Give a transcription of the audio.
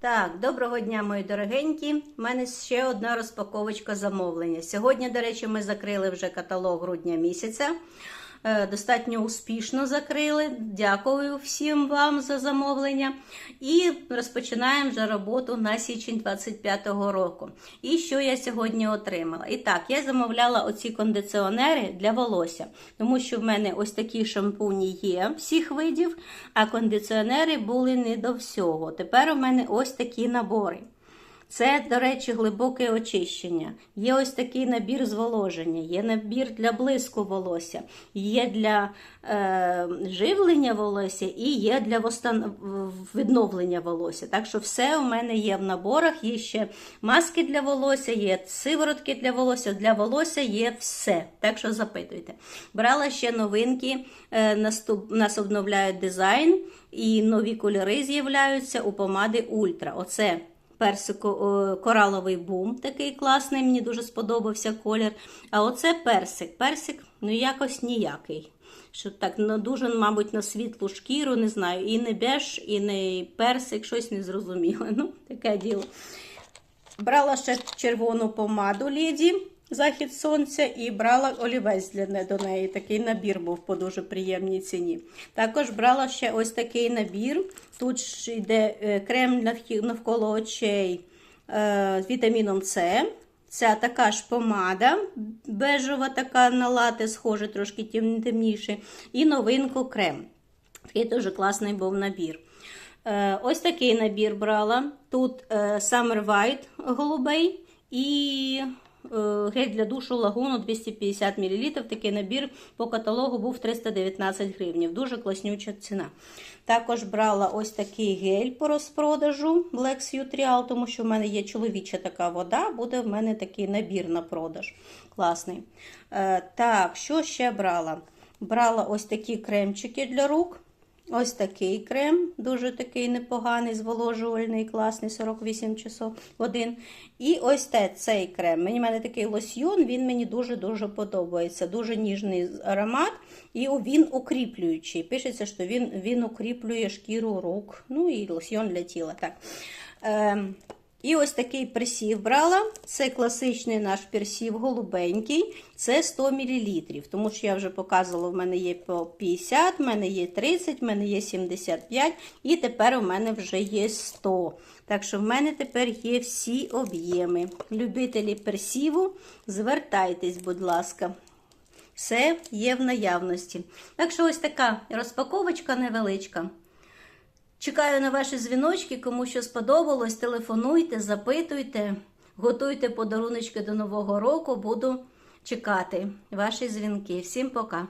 Так, доброго дня, мої дорогенькі. У мене ще одна розпаковочка замовлення. Сьогодні, до речі, ми закрили вже каталог грудня місяця. Е, Достатньо успішно закрили. Дякую всім вам за замовлення. І розпочинаємо вже роботу на січень 25-го року. І що я сьогодні отримала? І так, я замовляла оці кондиціонери для волосся, тому що в мене ось такі шампуні є всіх видів, а кондиціонери були не до всього. Тепер у мене ось такі набори. Це, до речі, глибоке очищення. Є ось такий набір зволоження, є набір для блиску волосся, є для е, живлення волосся і є для восtan... відновлення волосся. Так що все у мене є в наборах. Є ще маски для волосся, є сиворотки для волосся. Для волосся є все. Так що запитуйте. Брала ще новинки, е, наступ... нас обновляють дизайн і нові кольори з'являються у помади Ультра. Оце персико кораловий бум, такий класний, мені дуже сподобався колір. А оце персик. Персик, ну якось ніякий. Що так, ну, дуже, мабуть, на світлу шкіру, не знаю, і не беж, і не персик, щось не зрозуміло. Ну, таке діло. Брала ще червону помаду Леді, захід сонця, і брала олівець для до неї. Такий набір був по дуже приємній ціні. Також брала ще ось такий набір. Тут йде е, крем навколо очей е, з вітаміном С. Ця така ж помада, бежева, така на лате, схоже, трошки тем- темніше. І новинку крем. Такий дуже класний був набір. Е, Ось такий набір брала. Тут Summer White голубий і гель для душу лагуну 250 мл. Такий набір по каталогу був 319 гривень. Дуже класнюча ціна. Також брала ось такий гель по розпродажу Black Suit Real, тому що в мене є чоловіча така вода, буде в мене такий набір на продаж. Класний. Е, Так, що ще брала? Брала ось такі кремчики для рук. Ось такий крем, дуже такий непоганий, зволожувальний, класний, 48 часов один. І ось те, цей крем. Мені в мене такий лосьйон, він мені дуже-дуже подобається. Дуже ніжний аромат, і він укріплюючий. Пишеться, що він, він укріплює шкіру рук. Ну і лосьйон для тіла. Так. Ем, і ось такий персів брала. Це класичний наш персів голубенький, це 100 мл. Тому що я вже показувала, в мене є по 50, в мене є 30, в мене є 75, і тепер у мене вже є 100. Так що в мене тепер є всі об'єми. Любителі персіву, звертайтесь, будь ласка. Все є в наявності. Так що ось така розпаковочка невеличка. Чекаю на ваші дзвіночки, кому що сподобалось, телефонуйте, запитуйте, готуйте подаруночки до Нового року. Буду чекати ваші дзвінки. Всім пока!